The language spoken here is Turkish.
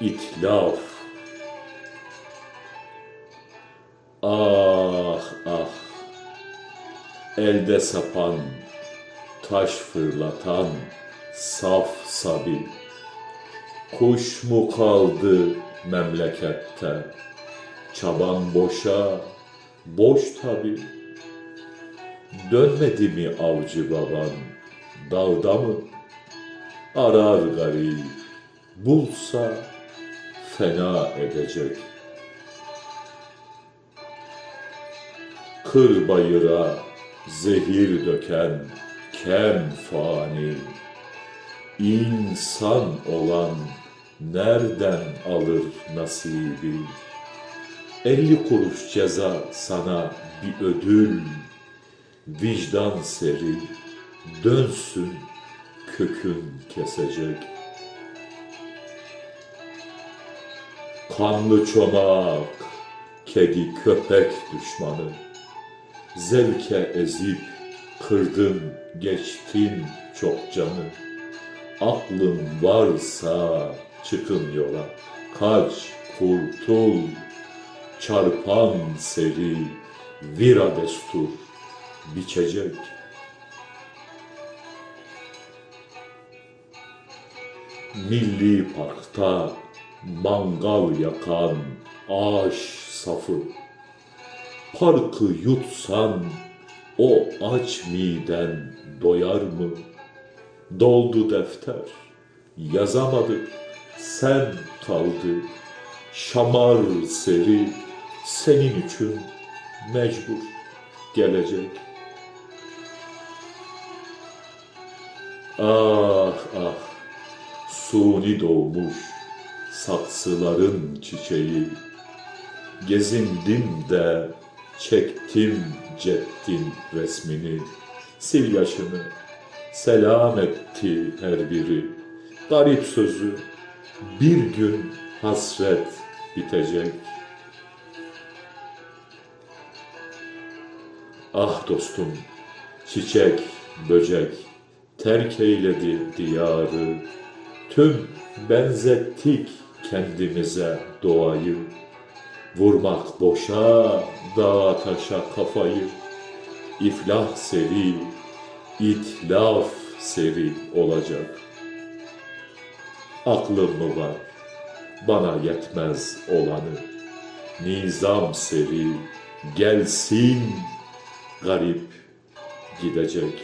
itlaf. Ah ah, elde sapan, taş fırlatan saf sabi. Kuş mu kaldı memlekette? Çaban boşa, boş tabi. Dönmedi mi avcı baban, dağda mı? Arar garip, bulsa fena edecek. Kır bayıra zehir döken kem fani. İnsan olan nereden alır nasibi? Elli kuruş ceza sana bir ödül, vicdan seri, dönsün kökün kesecek. Kanlı çomak, kedi köpek düşmanı, zevke ezip kırdın geçtin çok canı. Aklın varsa çıkın yola, kaç kurtul, çarpan seri, vira destur, biçecek. Milli Park'ta mangal yakan ağaç safı. Parkı yutsan o aç miden doyar mı? Doldu defter, yazamadık, sen kaldı. Şamar seri senin için mecbur gelecek. Ah ah, suni doğmuş saksıların çiçeği. Gezindim de çektim cettin resmini. Sil yaşını, selam etti her biri. Garip sözü, bir gün hasret bitecek. Ah dostum, çiçek, böcek, terk eyledi diyarı. Tüm benzettik kendimize doğayı. Vurmak boşa, dağa taşa kafayı. İflah seri, itlaf seri olacak. Aklım mı var, bana yetmez olanı. Nizam seri, gelsin garip gidecek.